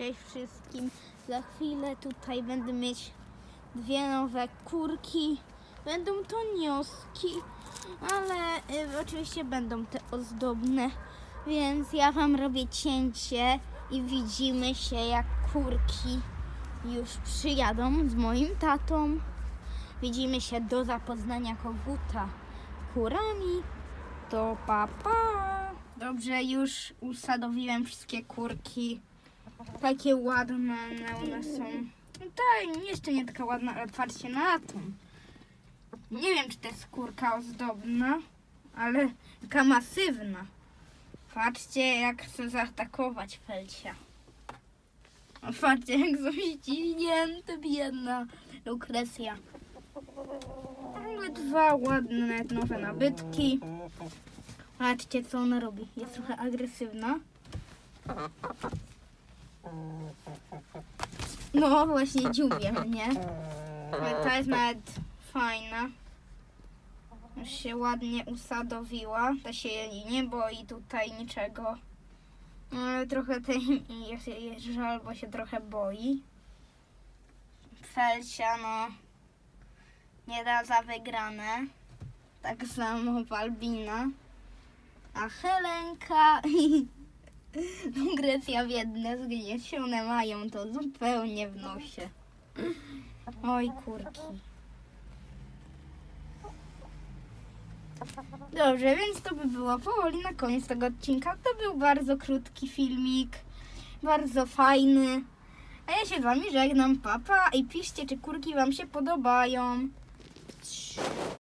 Cześć wszystkim. Za chwilę tutaj będę mieć dwie nowe kurki. Będą to nioski, ale y, oczywiście będą te ozdobne. Więc ja wam robię cięcie i widzimy się jak kurki już przyjadą z moim tatą. Widzimy się do zapoznania koguta kurami. To papa. Dobrze, już usadowiłem wszystkie kurki. Takie ładne one są. No tak, jeszcze nie taka ładna, ale patrzcie na tą. Nie wiem, czy to jest kurka ozdobna, ale taka masywna. Patrzcie, jak chce zaatakować Felcia. Patrzcie, jak są ściśnięte, biedna Lukrecja. Mamy dwa ładne nowe nabytki. Patrzcie, co ona robi. Jest trochę agresywna. No właśnie dziubie mnie. Ale ta jest nawet fajna. Już się ładnie usadowiła. Ta się nie boi tutaj niczego. No, Ale trochę tej jest, żal, bo się trochę boi. Felcia, no nie da za wygrane. Tak samo Balbina. A Helenka w jedne zgniesione mają to zupełnie w nosie. Oj, kurki. Dobrze, więc to by było powoli na koniec tego odcinka. To był bardzo krótki filmik, bardzo fajny. A ja się z wami żegnam, papa i piszcie, czy kurki wam się podobają.